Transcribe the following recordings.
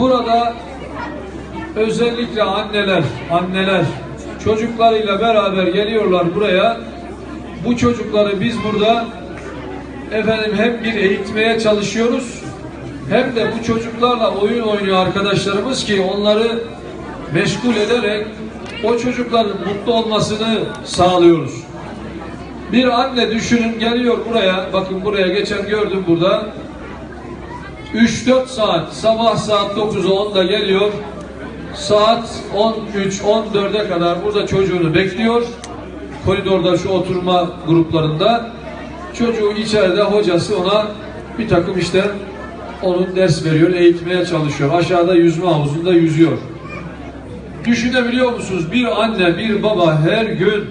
burada özellikle anneler, anneler çocuklarıyla beraber geliyorlar buraya. Bu çocukları biz burada efendim hem bir eğitmeye çalışıyoruz hem de bu çocuklarla oyun oynuyor arkadaşlarımız ki onları meşgul ederek o çocukların mutlu olmasını sağlıyoruz. Bir anne düşünün geliyor buraya, bakın buraya geçen gördüm burada. 3-4 saat, sabah saat 9'a 10'da geliyor. Saat 13-14'e kadar burada çocuğunu bekliyor. Koridorda şu oturma gruplarında. Çocuğu içeride hocası ona bir takım işte onun ders veriyor, eğitmeye çalışıyor. Aşağıda yüzme havuzunda yüzüyor. Düşünebiliyor musunuz? Bir anne, bir baba her gün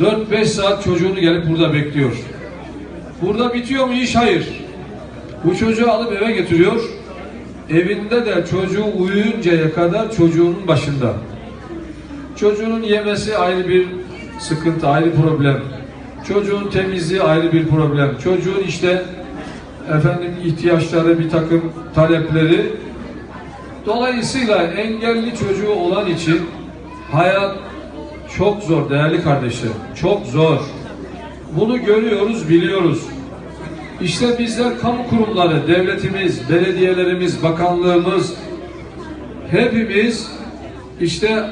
4-5 saat çocuğunu gelip burada bekliyor. Burada bitiyor mu iş? Hayır. Bu çocuğu alıp eve getiriyor. Evinde de çocuğu uyuyuncaya kadar çocuğunun başında. Çocuğunun yemesi ayrı bir sıkıntı, ayrı problem. Çocuğun temizliği ayrı bir problem. Çocuğun işte efendim ihtiyaçları, bir takım talepleri. Dolayısıyla engelli çocuğu olan için hayat çok zor değerli kardeşlerim. Çok zor. Bunu görüyoruz, biliyoruz. İşte bizler kamu kurumları, devletimiz, belediyelerimiz, bakanlığımız hepimiz işte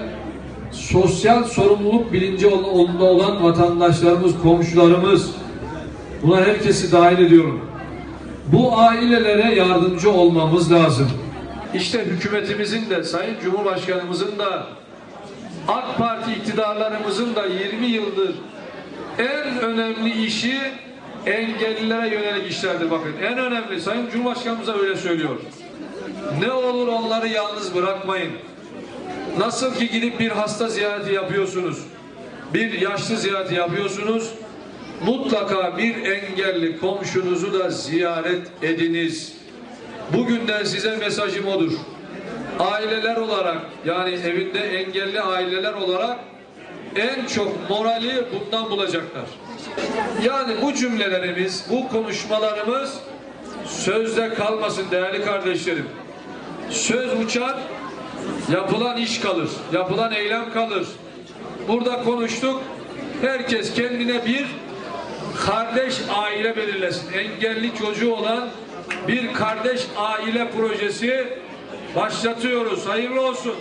sosyal sorumluluk bilinci onda olan vatandaşlarımız, komşularımız buna herkesi dahil ediyorum. Bu ailelere yardımcı olmamız lazım. İşte hükümetimizin de, Sayın Cumhurbaşkanımızın da AK Parti iktidarlarımızın da 20 yıldır en önemli işi engellilere yönelik işlerdir bakın. En önemli Sayın Cumhurbaşkanımız da öyle söylüyor. Ne olur onları yalnız bırakmayın. Nasıl ki gidip bir hasta ziyareti yapıyorsunuz, bir yaşlı ziyareti yapıyorsunuz, mutlaka bir engelli komşunuzu da ziyaret ediniz. Bugünden size mesajım odur. Aileler olarak yani evinde engelli aileler olarak en çok morali bundan bulacaklar. Yani bu cümlelerimiz, bu konuşmalarımız sözde kalmasın değerli kardeşlerim. Söz uçar, yapılan iş kalır, yapılan eylem kalır. Burada konuştuk, herkes kendine bir kardeş aile belirlesin. Engelli çocuğu olan bir kardeş aile projesi başlatıyoruz. Hayırlı olsun.